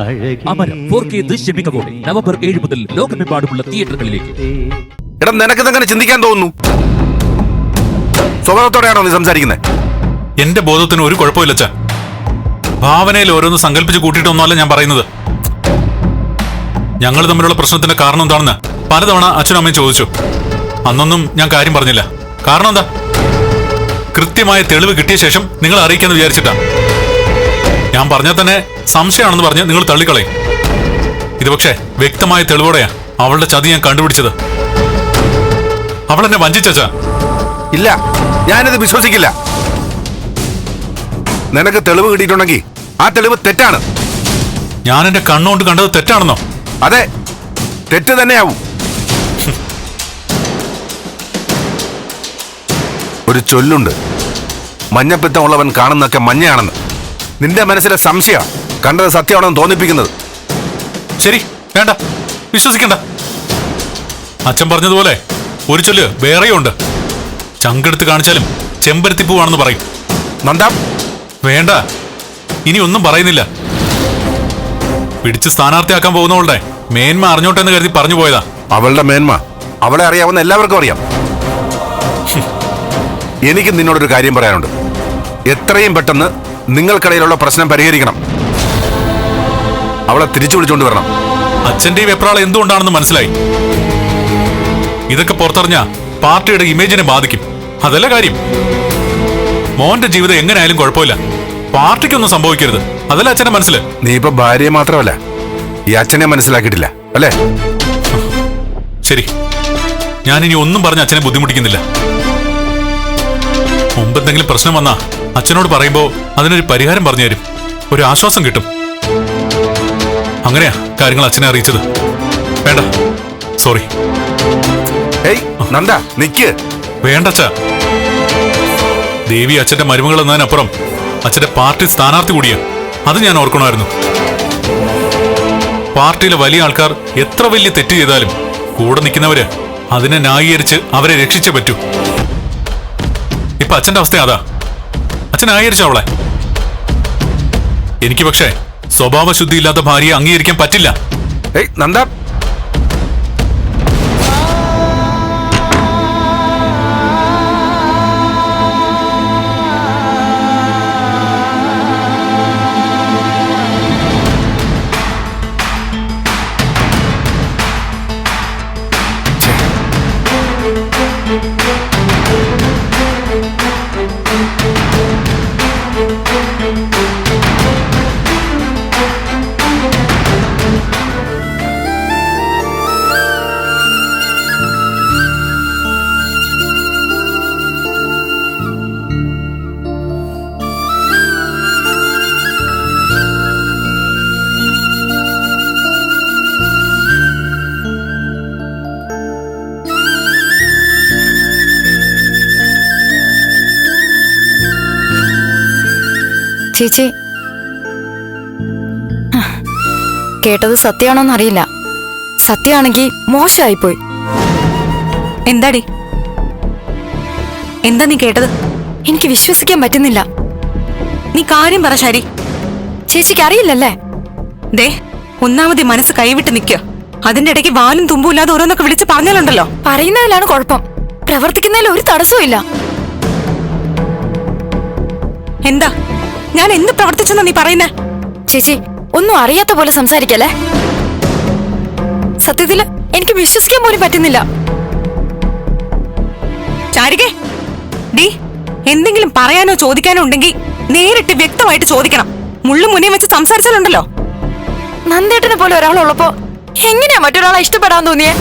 Amaram four K ദൃശ്യമികവോടെ November ഏഴ് മുതൽ ലോകമെമ്പാടുമുള്ള തിയേറ്ററുകളിലേക്ക്. എടാ നിനക്കിതെങ്ങനെ ചിന്തിക്കാൻ തോന്നുന്നു? സ്വഭാവത്തോടെയാണോ നീ സംസാരിക്കുന്നത് എന്റെ ബോധത്തിന് ഒരു കുഴപ്പമില്ല അച്ഛാ. ഭാവനയിൽ ഓരോന്ന് സങ്കല്പിച്ച് കൂട്ടിയിട്ടൊന്നുമല്ല ഞാൻ പറയുന്നത്. ഞങ്ങൾ തമ്മിലുള്ള പ്രശ്നത്തിന്റെ കാരണം എന്താണെന്ന് പലതവണ അച്ഛനും അമ്മയും ചോദിച്ചു. അന്നൊന്നും ഞാൻ കാര്യം പറഞ്ഞില്ല. കാരണം എന്താ? കൃത്യമായ തെളിവ് കിട്ടിയ ശേഷം നിങ്ങൾ അറിയിക്കാന്ന് വിചാരിച്ചിട്ടാ. ഞാൻ പറഞ്ഞാൽ തന്നെ സംശയമാണെന്ന് പറഞ്ഞ് നിങ്ങൾ തള്ളിക്കളയും. ഇത് പക്ഷേ വ്യക്തമായ തെളിവോടെയാ അവളുടെ ചതി ഞാൻ കണ്ടുപിടിച്ചത്. അവൾ എന്നെ വഞ്ചിച്ചാ ഇല്ല ഞാനിത് വിശ്വസിക്കില്ല. നിനക്ക് തെളിവ് കിട്ടിയിട്ടുണ്ടെങ്കിൽ ആ തെളിവ് തെറ്റാണ്. ഞാൻ എന്റെ കണ്ണുകൊണ്ട് കണ്ടത് തെറ്റാണെന്നോ? അതെ തെറ്റ് തന്നെയാവും. ഒരു ചൊല്ലുണ്ട്. മഞ്ഞപ്പിത്തമുള്ളവൻ കാണുന്നൊക്കെ മഞ്ഞയാണെന്ന്. നിന്റെ മനസ്സിലെ സംശയ കണ്ടത് സത്യമാണെന്ന് തോന്നിപ്പിക്കുന്നത്. ശരി വേണ്ട. വിശ്വസിക്കണ്ട. അച്ഛൻ പറഞ്ഞതുപോലെ ഒരു ചൊല്ല് വേറെയുണ്ട്. ചങ്കെടുത്ത് കാണിച്ചാലും ചെമ്പരത്തിപ്പൂവാണെന്ന് പറയും. നന്ദ. വേണ്ട. ഇനി ഒന്നും പറയുന്നില്ല. പിടിച്ച് സ്ഥാനാർത്ഥിയാക്കാൻ പോകുന്നവളുടെ മേന്മ അറിഞ്ഞോട്ടെ എന്ന് കരുതി പറഞ്ഞു പോയതാ. അവളുടെ മേന്മ. അവളെ അറിയാവുന്ന എല്ലാവർക്കും അറിയാം. എനിക്ക് നിന്നോടൊരു കാര്യം പറയാനുണ്ട്. എത്രയും പെട്ടെന്ന് നിങ്ങൾക്കിടയിലുള്ള പ്രശ്നം പരിഹരിക്കണം. അവളെ തിരിച്ചു വിളിച്ചുകൊണ്ട് വരണം. അച്ഛന്റെ ഈ വെപ്രാളം എന്തുകൊണ്ടാണെന്ന് മനസ്സിലായി? ഇതൊക്കെ പുറത്തറിഞ്ഞ പാർട്ടിയുടെ ഇമേജിനെ ബാധിക്കും. അതല്ല കാര്യം. മോന്റെ ജീവിതം എങ്ങനെയായാലും കുഴപ്പമില്ല. പാർട്ടിക്കൊന്നും സംഭവിക്കരുത്. അതല്ല അച്ഛന്റെ മനസ്സിൽ നീ ഇപ്പൊ ഭാര്യയെ മാത്രമല്ല ഈ അച്ഛനെ മനസ്സിലാക്കിയിട്ടില്ല അല്ലേ? ശരി. ഞാൻ ഇനി ഒന്നും പറഞ്ഞ് അച്ഛനെ ബുദ്ധിമുട്ടിക്കുന്നില്ല. മുമ്പ് എന്തെങ്കിലും പ്രശ്നം വന്നാ അച്ഛനോട് പറയുമ്പോ അതിനൊരു പരിഹാരം പറഞ്ഞു തരും. ഒരു ആശ്വാസം കിട്ടും. അങ്ങനെയാ കാര്യങ്ങൾ അച്ഛനെ അറിയിച്ചത്. വേണ്ട. സോറി. നന്ദ നിക്ക്. വേണ്ട അച്ഛ. ദേവി അച്ഛന്റെ മരുമകൾ എന്നതിനപ്പുറം അച്ഛന്റെ പാർട്ടി സ്ഥാനാർത്ഥി കൂടിയാ. അത് ഞാൻ ഓർക്കണമായിരുന്നു. പാർട്ടിയിലെ വലിയ ആൾക്കാർ എത്ര വലിയ തെറ്റ് ചെയ്താലും കൂടെ നിൽക്കുന്നവര് അതിനെ ന്യായീകരിച്ച് അവരെ രക്ഷിച്ചേ പറ്റൂ. ഇപ്പൊ അച്ഛന്റെ അവസ്ഥ അതാ. അച്ഛൻ അംഗീകരിച്ചോ അവളെ? എനിക്ക് പക്ഷേ സ്വഭാവശുദ്ധിയില്ലാത്ത ഭാര്യയെ അംഗീകരിക്കാൻ പറ്റില്ല. ഏയ് നന്ദ. ചേച്ചി. കേട്ടത് സത്യമാണോന്ന് അറിയില്ല. സത്യമാണെങ്കിൽ മോശമായിപ്പോയി. എന്താടി? എന്താ നീ കേട്ടത്? എനിക്ക് വിശ്വസിക്കാൻ പറ്റുന്നില്ല. നീ കാര്യം പറ ശരി. ചേച്ചിക്ക് അറിയില്ലല്ലേ? ദേ ഒന്നാമത് മനസ്സ് കൈവിട്ട് നിൽക്കുക അതിന്റെ ഇടയ്ക്ക് വാലും തുമ്പും ഇല്ലാതെ ഓരോന്നൊക്കെ വിളിച്ച് പറഞ്ഞാലുണ്ടല്ലോ. പറയുന്നതിലാണ് കുഴപ്പം. പ്രവർത്തിക്കുന്നതിൽ ഒരു തടസ്സവും ഇല്ല എന്താ? ഞാൻ എന്ത് പ്രവർത്തിച്ചെന്ന് നീ പറയുന്നേ? ചേച്ചി ഒന്നും അറിയാത്ത പോലെ സംസാരിക്കല്ലേ? സത്യത്തിൽ എനിക്ക് വിശ്വസിക്കാൻ പോലും പറ്റുന്നില്ല. ചാരികേ ഡി എന്തെങ്കിലും പറയാനോ ചോദിക്കാനോ ഉണ്ടെങ്കിൽ നേരിട്ട് വ്യക്തമായിട്ട് ചോദിക്കണം. മുള്ളു മുന്നേ വെച്ച് സംസാരിച്ചാലുണ്ടല്ലോ. നന്ദേട്ടനെ പോലെ ഒരാളുള്ളപ്പോ എങ്ങനെയാ മറ്റൊരാളെ ഇഷ്ടപ്പെടാൻ തോന്നിയേ!